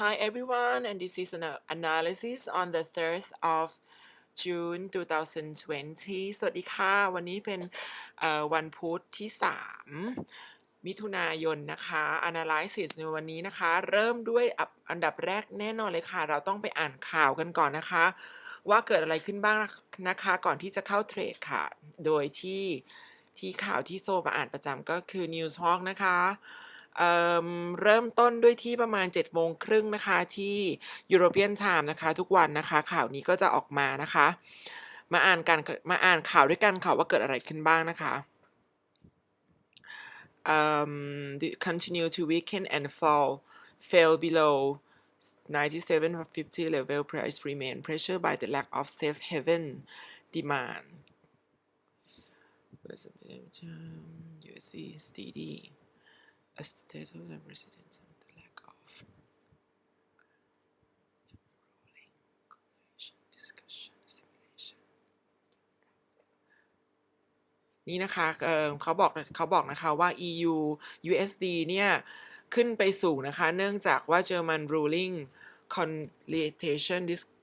Hi everyone, and this is an analysis on the 3rd of June 2020 สวัสดีค่ะ วันนี้เป็นวันพุธที่ 3 มิถุนายนนะคะ analysis ในวันนี้นะคะ เริ่มด้วยอันดับแรกแน่นอนเลยค่ะ เราต้องไปอ่านข่าวกันก่อนนะคะ ว่าเกิดอะไรขึ้นบ้างนะคะ ก่อนที่จะเข้าเทรดค่ะ โดยที่ที่ข่าวที่โซมาอ่านประจำก็คือ News Hawk นะคะ เเริ่มต้นด้วยที่ประมาณ7โมงครึ่งนะคะที่ European Time นะคะ ทุกวันนะคะ ข่าวนี้ก็จะออกมานะคะ มาอ่านกันมาอ่านข่าวด้วยกันค่ะว่าเกิดอะไรขึ้นบ้างนะคะ um, continue to weaken and fall fell below 97.50 level price remain pressure by the lack of safe haven demand USD steady a state of the residents and the lack of rolling coalition discussion simulation นี่นะคะเออเขาบอกเขาบอกนะคะว่า EU USD เนี่ย ขึ้นไปสูงนะคะ เนื่องจากว่า German ruling consultation discussion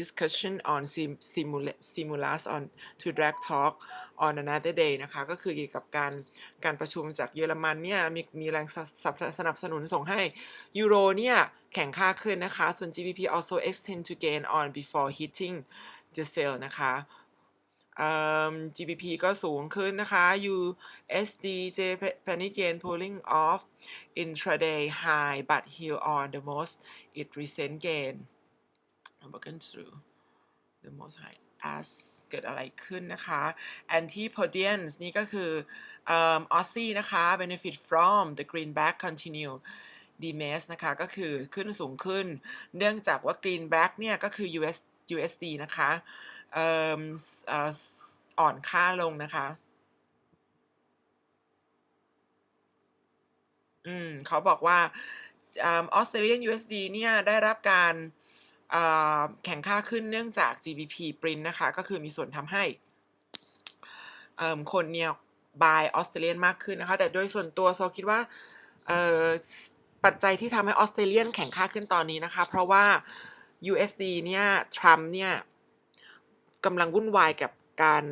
discussion on simula simulas on to drag talk on another day นะคะก็คือเกี่ยวกับการการประชุมจากเยอรมันเนี่ยมีมีแรงสนับสนับสนุนส่งให้ยูโรเนี่ยแข่งค่าขึ้นนะคะ ส่วน GBP also extend to gain on before hitting the sell นะคะ GBP ก็สูงขึ้นนะคะ USD Japanese yen pulling off intraday high but heal on the most it recent gain broken through the most high as เกิดอะไรขึ้นนะคะ Antipodians นี่ก็คือเอิ่ม Aussie นะคะ benefit from the greenback continue demas นะคะ ก็คือขึ้นสูงขึ้น เนื่องจากว่า greenback เนี่ย ก็คือ US USD นะคะอ่อนค่าลงนะคะ อืม เขาบอกว่าออสเตรเลียน USD เนี่ย ได้รับการ แข่งค่าขึ้นเนื่องจาก GBP print นะคะ ก็คือมีส่วนทำให้คนเนี่ย buy ออสเตรเลียนมากขึ้นนะคะ แต่โดยส่วนตัวโซคิดว่าปัจจัยที่ทำให้ออสเตรเลียนแข่งค่าขึ้นตอนนี้นะคะ เพราะว่า USD เนี่ยทรัมป์เนี่ยกำลังวุ่นวายกับการ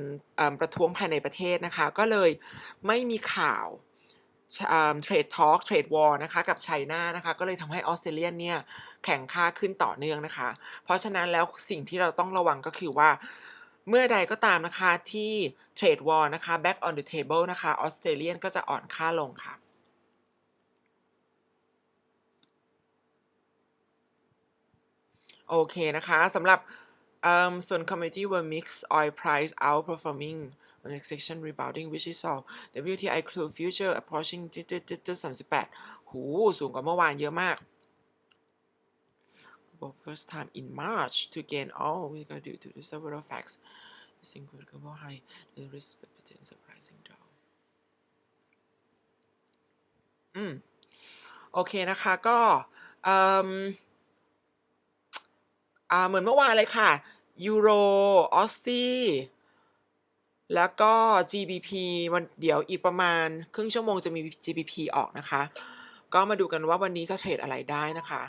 ประท้วงภายในประเทศนะคะ ก็เลยไม่มีข่าว เทรดทอล์กเทรดวอร์นะคะกับไชน่านะคะก็เลยทำให้ออสเตรเลียนเนี่ยแข่งค่าขึ้นต่อเนื่องนะคะ เพราะฉะนั้นแล้วสิ่งที่เราต้องระวังก็คือว่าเมื่อใดก็ตามนะคะที่เทรดวอร์นะคะ back on the table นะคะออสเตรเลียนก็จะอ่อนค่าลงค่ะโอเคนะคะสำหรับ เอิ่มส่วน commodity were mixed oil price outperforming on next section rebounding which is all WTI crude future approaching 38หูสูงกว่าเมื่อวานเยอะมาก for first time in March to gain all we got due to several facts this include global high the risk appetite surprising down อืม โอเคนะคะก็ เอิ่ม อ่าเหมือนเมื่อวานเลยค่ะยูโรออสซี่แล้วก็ GBP วันเดี๋ยวอีกประมาณครึ่งชั่วโมงจะมี GBP ออกนะคะ ก็มาดูกันว่าวันนี้จะเทรดอะไรได้นะคะ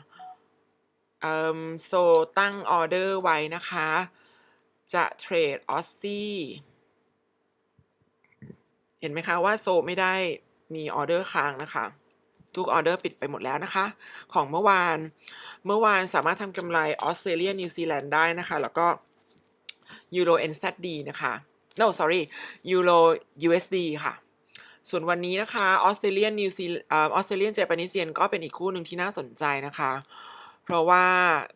เอ่มโซตั้งออเดอร์ไว้นะคะ จะเทรดออสซี่เห็นไหมคะว่าโซไม่ได้มีออเดอร์ค้างนะคะ ทุกออเดอร์ปิดไปหมดแล้วนะคะ ของเมื่อวาน เมื่อวานสามารถทำกำไรออสเตรเลียนิวซีแลนด์ได้นะคะ แล้วก็ยูโร NZD นะคะ no sorry ยูโร USD ค่ะ ส่วนวันนี้นะคะออสเตรเลียนนิวซีออสเตรเลียนเจแปนิเซียนก็เป็นอีกคู่หนึ่งที่น่าสนใจนะคะ เพราะว่า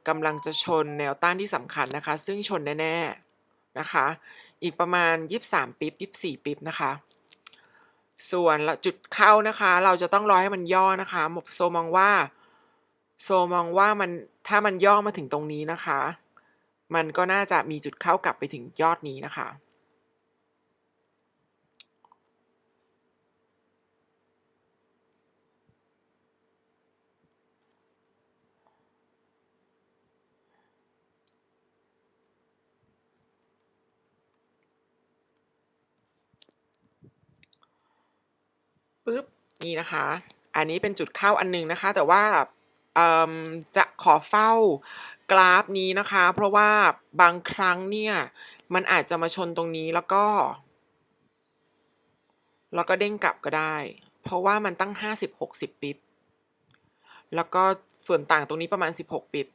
กำลังจะชนแนวต้านที่สำคัญนะคะ ซึ่งชนแน่ ๆ นะคะ อีกประมาณ 23 ปิ๊บ 24 ปิ๊บนะคะ ส่วนจุดเข้านะคะ เราจะต้องรอให้มันย่อนะคะหมโซมองว่า โซมองว่ามันถ้ามันย่อมาถึงตรงนี้นะคะ มันก็น่าจะมีจุดเข้ากลับไปถึงยอดนี้นะคะ ปึ๊บนี่นะคะ อันนี้เป็นจุดเข้าอันหนึงนะคะ แต่ว่าจะขอเฝ้ากราฟนี้นะคะ เพราะว่าบางครั้งเนี่ยมันอาจจะมาชนตรงนี้แล้วก็ แล้วก็เด้งกลับก็ได้ เพราะว่ามันตั้ง 50-60ปิบแล้วก็ส่วนต่างตรงนี้ประมาณ 16 ปิบ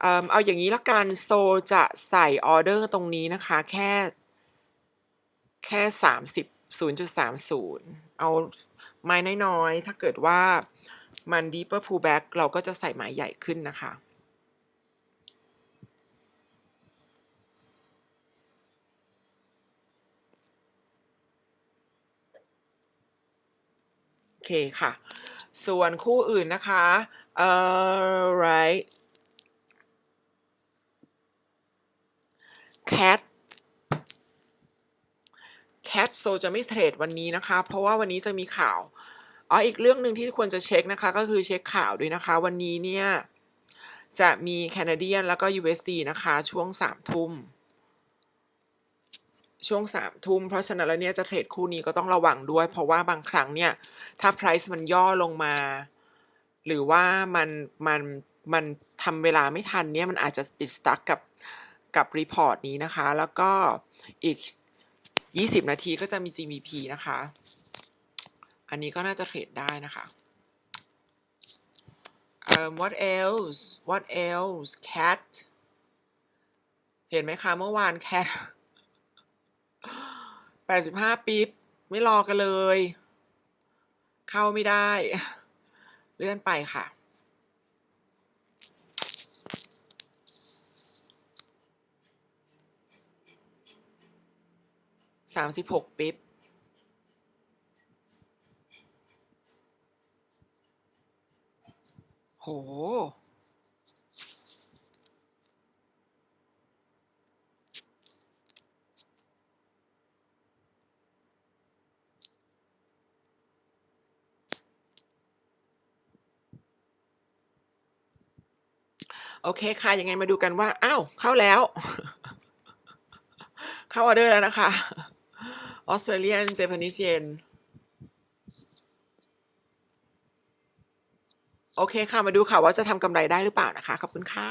เอ่อเอาอย่างนี้ละกันโซจะใส่ออเดอร์ตรงนี้นะคะ แค่ แค่ 30 0.30 เอา ไม้น้อยๆ ถ้าเกิดว่ามัน deeper pullback เราก็จะใส่ไม้ใหญ่ขึ้นนะคะ โอเคค่ะ ส่วนคู่อื่นนะคะเอ่อ right cat cat โซจะไม่เทรดวันนี้นะคะ เพราะว่าวันนี้จะมีข่าวอ๋ออีกเรื่องหนึ่งที่ควรจะเช็คนะคะ ก็คือเช็คข่าวด้วยนะคะ วันนี้เนี่ยจะมีแคนาเดียนแล้วก็ USD นะคะ ช่วงสามทุ่มช่วงสามทุ่มเพราะฉะนั้นแล้วเนี่ยจะเทรดคู่นี้ก็ต้องระวังด้วย เพราะว่าบางครั้งเนี่ยถ้า price มันย่อลงมา หรือว่ามันมันมันทำเวลาไม่ทันเนี่ยมันอาจจะติด stuck กับกับรีพอร์ตนี้นะคะ แล้วก็อีก 20 นาทีก็จะมี GBP นะคะ อันนี้ก็น่าจะเทรดได้นะคะเอ่อ what else what else cat เห็นไหมคะ เมื่อวาน cat 85ปิ๊บไม่รอกันเลย เข้าไม่ได้ เลื่อนไปค่ะ 36ปิ๊บโห โอเคค่ะ ยังไงมาดูกันว่า อ้าว เข้าแล้ว เข้าออเดอร์แล้วนะคะ ออสเตรเลียนเจแปนิสเยนโอเคค่ะ มาดูค่ะว่าจะทำกำไรได้หรือเปล่านะคะ ขอบคุณค่ะ